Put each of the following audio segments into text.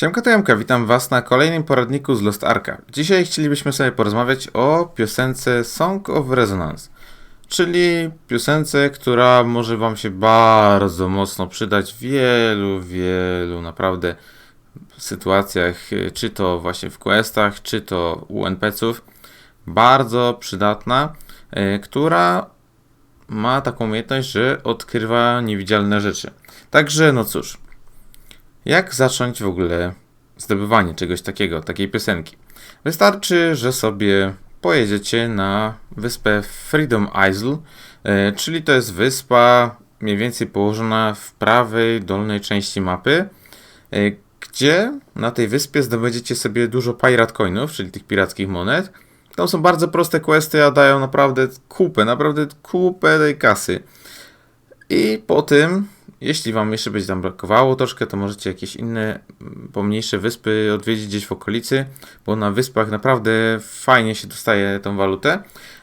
Siemka to Jamka, witam was na kolejnym poradniku z Lost Arka. Dzisiaj chcielibyśmy sobie porozmawiać o piosence Song of Resonance, czyli piosence, która może wam się bardzo mocno przydać w wielu, wielu naprawdę sytuacjach, czy to właśnie w questach, czy to u NPC-ów. Bardzo przydatna, y, która ma taką umiejętność, że odkrywa niewidzialne rzeczy. Także no cóż, jak zacząć w ogóle zdobywanie czegoś takiego, takiej piosenki? Wystarczy, że sobie pojedziecie na wyspę Freedom Isle, e, czyli to jest wyspa mniej więcej położona w prawej dolnej części mapy, e, gdzie na tej wyspie zdobędziecie sobie dużo pirate coinów, czyli tych pirackich monet. Tam są bardzo proste questy, a dają naprawdę kupę, naprawdę kupę tej kasy. I po tym, jeśli wam jeszcze będzie tam brakowało troszkę, to możecie jakieś inne mm, pomniejsze wyspy odwiedzić gdzieś w okolicy, bo na wyspach naprawdę fajnie się dostaje tą walutę.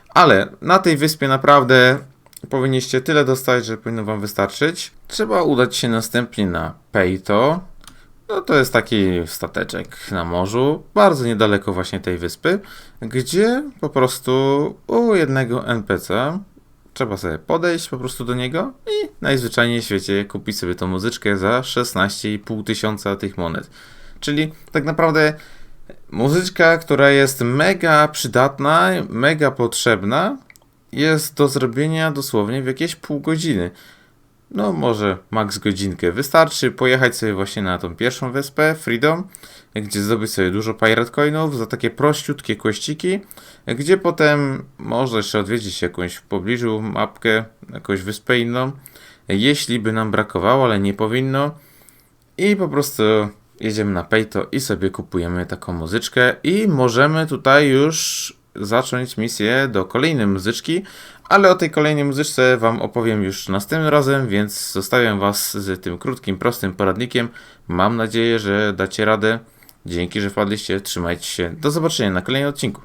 Ale na tej wyspie naprawdę powinniście tyle dostać, że powinno wam wystarczyć. Trzeba udać się następnie na Peito. No to jest taki stateczek na morzu, bardzo niedaleko właśnie tej wyspy, gdzie po prostu u jednego NPC trzeba sobie podejść po prostu do niego i najzwyczajniej w świecie kupić sobie tą muzyczkę za 16,5 tysiąca tych monet. Czyli tak naprawdę muzyczka, która jest mega przydatna, mega potrzebna, jest do zrobienia dosłownie w jakieś pół godziny. No, może max godzinkę. Wystarczy pojechać sobie właśnie na tą pierwszą wyspę, Freedom, gdzie zdobyć sobie dużo Pirate Coinów za takie prościutkie kościki, gdzie potem można jeszcze odwiedzić jakąś w pobliżu mapkę, jakąś wyspę inną, jeśli by nam brakowało, ale nie powinno. I po prostu jedziemy na Payto i sobie kupujemy taką muzyczkę i możemy tutaj już zacząć misję do kolejnej muzyczki, ale o tej kolejnej muzyczce Wam opowiem już następnym razem, więc zostawiam Was z tym krótkim, prostym poradnikiem. Mam nadzieję, że dacie radę. Dzięki, że wpadliście. Trzymajcie się. Do zobaczenia na kolejnym odcinku.